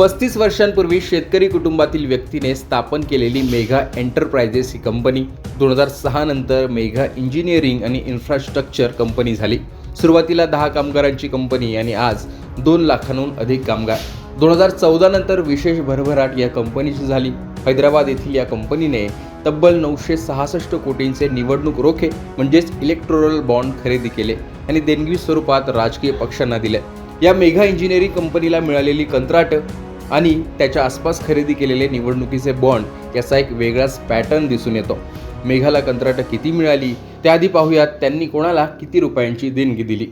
पस्तीस वर्षांपूर्वी शेतकरी कुटुंबातील व्यक्तीने स्थापन केलेली मेघा एंटरप्राइजेस ही कंपनी. दोन हजार सहा नंतर मेघा इंजिनिअरिंग आणि इन्फ्रास्ट्रक्चर कंपनी झाली. सुरुवातीला दहा कामगारांची कंपनी आणि आज दोन लाखांहून अधिक कामगार. दोन हजार चौदा नंतर विशेष भरभराट या कंपनीची झाली. हैदराबाद येथील या कंपनीने तब्बल नऊशे सहासष्ट कोटींचे निवडणूक रोखे म्हणजेच इलेक्ट्रोरल बॉन्ड खरेदी केले आणि देणगी स्वरूपात राजकीय पक्षांना दिले. या मेघा इंजिनिअरिंग कंपनीला मिळालेली कंत्राटं आणि त्याच्या आसपास खरेदी केलेले निवडणुकीचे बॉन्ड याचा एक वेगळाच पॅटर्न दिसून येतो. मेघाला कंत्राटं किती मिळाली त्याआधी पाहूयात त्यांनी कोणाला किती रुपयांची देणगी दिली.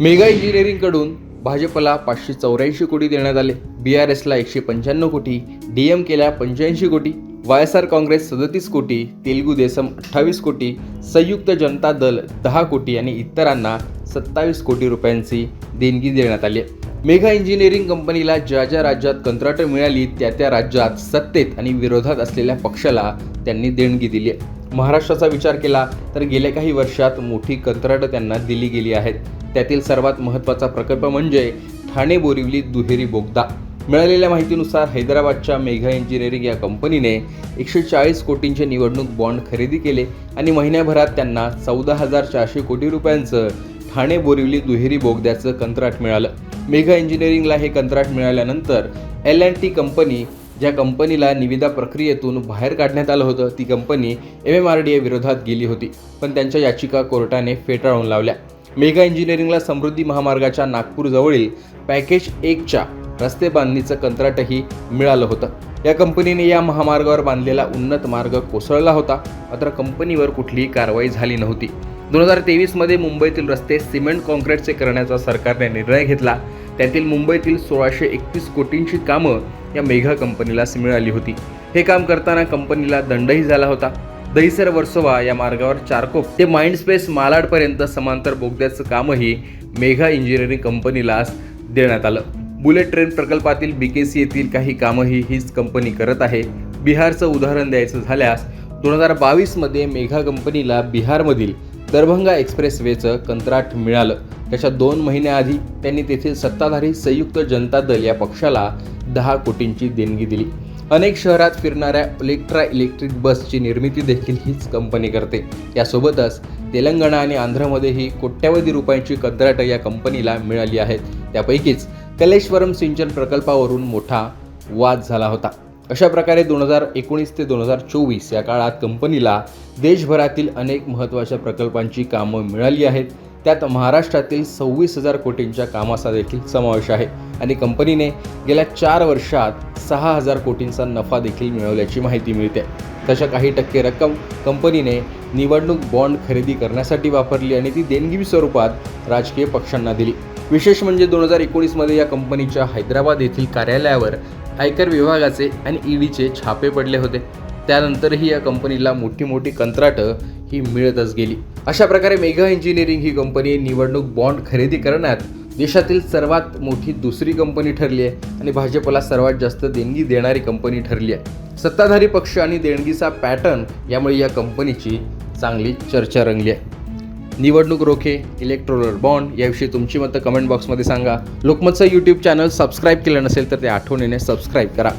मेगा इंजिनिअरिंगकडून भाजपला पाचशे चौऱ्याऐंशी कोटी देण्यात आले. बी आर एसला एकशे पंच्याण्णव कोटी डी एम केला पंच्याऐंशी कोटी वाय एस आर काँग्रेस सदतीस कोटी तेलुगू देसम अठ्ठावीस कोटी संयुक्त जनता दल दहा कोटी आणि इतरांना सत्तावीस कोटी रुपयांची देणगी देण्यात आली आहे. मेघा इंजिनिअरिंग कंपनीला ज्या ज्या राज्यात कंत्राटं मिळाली त्या त्या राज्यात सत्तेत आणि विरोधात असलेल्या पक्षाला त्यांनी देणगी दिली आहे. महाराष्ट्राचा विचार केला तर गेल्या काही वर्षात मोठी कंत्राटं त्यांना दिली गेली आहेत. त्यातील सर्वात महत्त्वाचा प्रकल्प म्हणजे ठाणे बोरिवली दुहेरी बोगदा. मिळालेल्या माहितीनुसार हैदराबादच्या मेघा इंजिनिअरिंग या कंपनीने एकशे चाळीस कोटींचे निवडणूक बॉन्ड खरेदी केले आणि महिन्याभरात त्यांना चौदा हजार चारशे कोटी रुपयांचं ठाणे बोरिवली दुहेरी बोगद्याचं कंत्राट मिळालं. मेघा इंजिनिअरिंगला हे कंत्राट मिळाल्यानंतर एल अँड टी कंपनी ज्या कंपनीला निविदा प्रक्रियेतून बाहेर काढण्यात आलं होतं ती company M M R D A विरोधात गेली होती. पण त्यांच्या याचिका कोर्टाने फेटाळून लावल्या. मेघा इंजिनिअरिंगला समृद्धी महामार्गाच्या नागपूरजवळील पॅकेज एकच्या रस्ते बांधणीचं कंत्राटही मिळालं होतं. या कंपनीने या महामार्गावर बांधलेला उन्नत मार्ग कोसळला होता मात्र कंपनीवर कुठलीही कारवाई झाली नव्हती. दोन हजार तेवीसमध्ये मुंबईतील रस्ते सिमेंट कॉन्क्रीटचे करण्याचा सरकारने निर्णय घेतला. त्यातील मुंबईतील सोळाशे एकतीस कोटींची कामं या मेघा कंपनीला मिळाली होती. हे काम करताना कंपनीला दंडही झाला होता. दहिसर वर्सोवा या मार्गावर चारकोप ते माइंडस्पेस मालाडपर्यंत समांतर बोगद्याचं कामही मेघा इंजिनिअरिंग कंपनीला देण्यात आलं. बुलेट ट्रेन प्रकल्पातील बीकेसी येथील काही कामंही हीच कंपनी करत आहे. बिहारचं उदाहरण द्यायचं झाल्यास दोन हजार बावीसमध्ये मेघा कंपनीला बिहारमधील दरभंगा एक्सप्रेसवेचं कंत्राट मिळालं. त्याच्या दोन महिन्याआधी त्यांनी तेथील सत्ताधारी संयुक्त जनता दल या पक्षाला दहा कोटींची देणगी दिली. अनेक शहरात फिरणाऱ्या इलेक्ट्रा इलेक्ट्रिक बसची निर्मिती देखील हीच कंपनी करते. यासोबतच तेलंगणा आणि आंध्रमध्येही कोट्यावधी रुपयांची कंत्राटं या कंपनीला मिळाली आहेत. त्यापैकीच कलेश्वरम सिंचन प्रकल्पावरून मोठा वाद झाला होता. अशा प्रकारे दोन हजार एकोणीस ते दोन हजार चोवीस या काळात कंपनीला देशभरातील अनेक महत्त्वाच्या प्रकल्पांची कामं मिळाली आहेत. त्यात महाराष्ट्रातील सव्वीस हजार कोटींच्या कामाचा देखील समावेश आहे आणि कंपनीने गेल्या चार वर्षात सहा हजार कोटींचा नफा देखील मिळवल्याची माहिती मिळते. तशा काही टक्के रक्कम कंपनीने निवडणूक बॉन्ड खरेदी करण्यासाठी वापरली आणि ती देणगी स्वरूपात राजकीय पक्षांना दिली. विशेष म्हणजे दोन हजार एकोणीसमध्ये या कंपनीच्या हैदराबाद येथील कार्यालयावर आयकर विभागाचे आणि ईडीचे छापे पडले होते. त्यानंतरही या कंपनीला मोठी मोठी कंत्राटं ही मिळतच गेली. अशा प्रकारे मेगा इंजिनिअरिंग ही कंपनी निवडणूक बॉन्ड खरेदी करण्यात देशातील सर्वात मोठी दुसरी कंपनी ठरली आहे आणि भाजपला सर्वात जास्त देणगी देणारी कंपनी ठरली आहे. सत्ताधारी पक्ष आणि देणगीचा पॅटर्न यामुळे या कंपनीची चांगली चर्चा रंगली आहे. निवडणूक रोखे इलेक्ट्रोलर बॉन्ड याविषयी तुमची मतं कमेंट बॉक्समध्ये सांगा. लोकमतचं यूट्यूब चॅनल सबस्क्राईब केलं नसेल तर ते आठवणीने सबस्क्राईब करा.